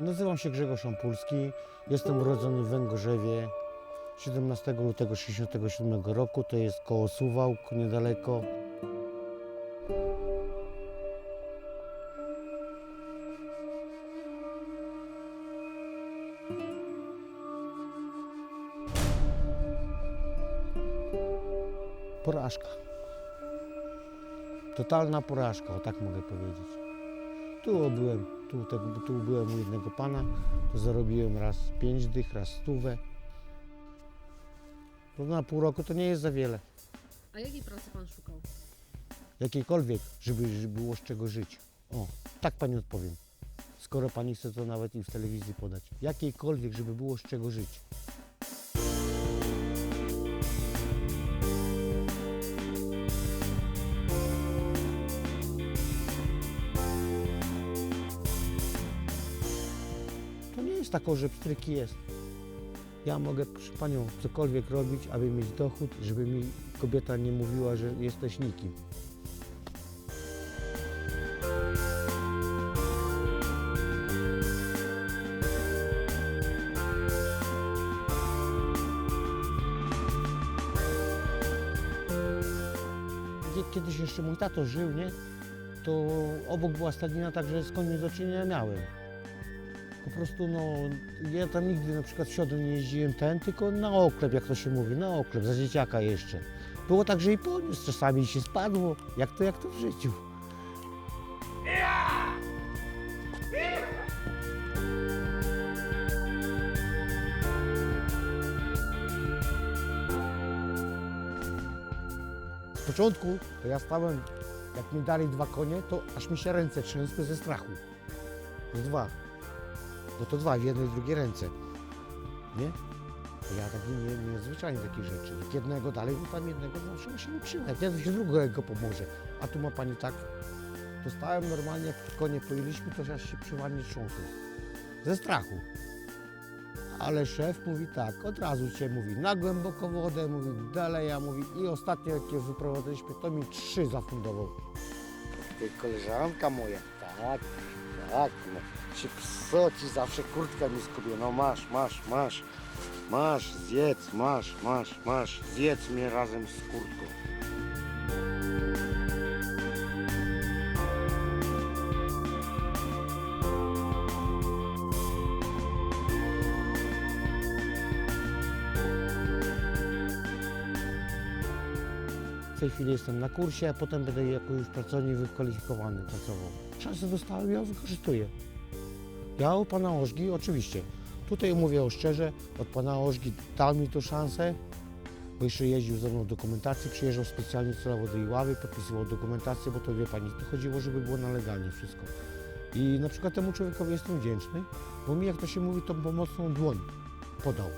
Nazywam się Grzegorz Ampulski, jestem urodzony w Węgorzewie 17 lutego 1967 roku, to jest koło Suwałk, niedaleko. Porażka. Totalna porażka, o tak mogę powiedzieć. Tu byłem, tu, tu byłem u jednego pana, to zarobiłem raz pięć dych, raz stówę. To na pół roku to nie jest za wiele. A jakiej pracy pan szukał? Jakiejkolwiek, żeby, żeby było z czego żyć. O, tak pani odpowiem. Skoro pani chce to nawet i w telewizji podać. Jakiejkolwiek, żeby było z czego żyć. Tako, że pstryki jest. Ja mogę, proszę panią, cokolwiek robić, aby mieć dochód, żeby mi kobieta nie mówiła, że jesteś nikim. Kie- Kiedyś jeszcze mój tato żył, nie? To obok była stadnina, także końmi do czynienia miałem. Prostu, no, ja tam nigdy na przykład siodłem nie jeździłem ten, tylko na oklep, jak to się mówi, na oklep, za dzieciaka jeszcze. Było tak, że i poniósł, czasami się spadło, jak to, jak to w życiu. Z początku to ja stałem, jak mi dali dwa konie, to aż mi się ręce trzęsły ze strachu. Z dwa. Bo to dwa, w jednej i drugiej ręce. Nie? Ja taki nie, niezwyczajnie takich rzeczy. Jak jednego dalej, to tam jednego zawsze musimy trzymać. Ja się drugiego pomoże. A tu ma pani tak. To stałem normalnie, jak konie pojęliśmy, to aż się przyładnie trząsło. Ze strachu. Ale szef mówi tak, od razu cię mówi na głęboką wodę, mówi dalej, a mówi i ostatnio jak je wyprowadziliśmy, to mi trzy zafundował. Ty koleżanka moja, tak, tak, no. Się psoci zawsze kurtka mi skubie, no masz, masz, masz, masz, zjedz, masz, masz, masz, zjedz mnie razem z kurtką. Tej chwili jestem na kursie, a potem będę jako już pracownik wykwalifikowany pracował. Szansę dostałem, ja wykorzystuję. Ja u pana Ożgi oczywiście. Tutaj mówię o szczerze, od pana Ożgi dał mi tu szansę, bo jeszcze jeździł ze mną w dokumentacji, przyjeżdżał specjalnie celowo do Iławy, podpisywał dokumentację, bo to wie pani, to chodziło, żeby było na legalnie wszystko. I na przykład temu człowiekowi jestem wdzięczny, bo mi, jak to się mówi, tą pomocną dłoń podał.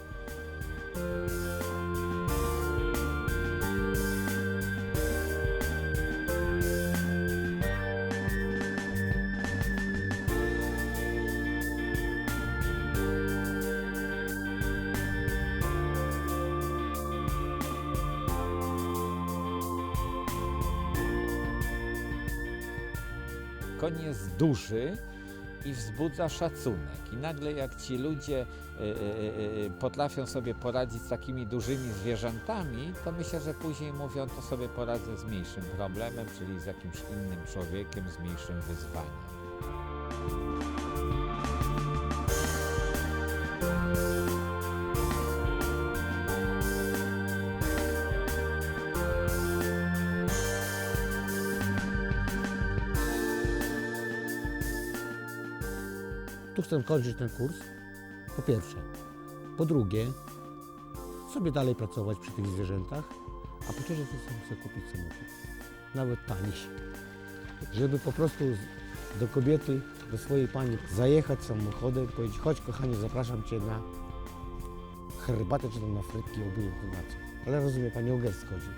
Koń jest duży i wzbudza szacunek. I nagle jak ci ludzie y, y, y, potrafią sobie poradzić z takimi dużymi zwierzętami, to myślę, że później mówią, to sobie poradzę z mniejszym problemem, czyli z jakimś innym człowiekiem, z mniejszym wyzwaniem. Tu chcę kończyć ten kurs, po pierwsze. Po drugie, sobie dalej pracować przy tych zwierzętach, a po trzecie, to sobie chcę kupić samochód. Nawet tani. Żeby po prostu do kobiety, do swojej pani zajechać samochodem, powiedzieć, chodź kochanie, zapraszam Cię na herbatę, czy tam na frytki, obojętnie na co. Ale rozumie Pani, o gest chodzi.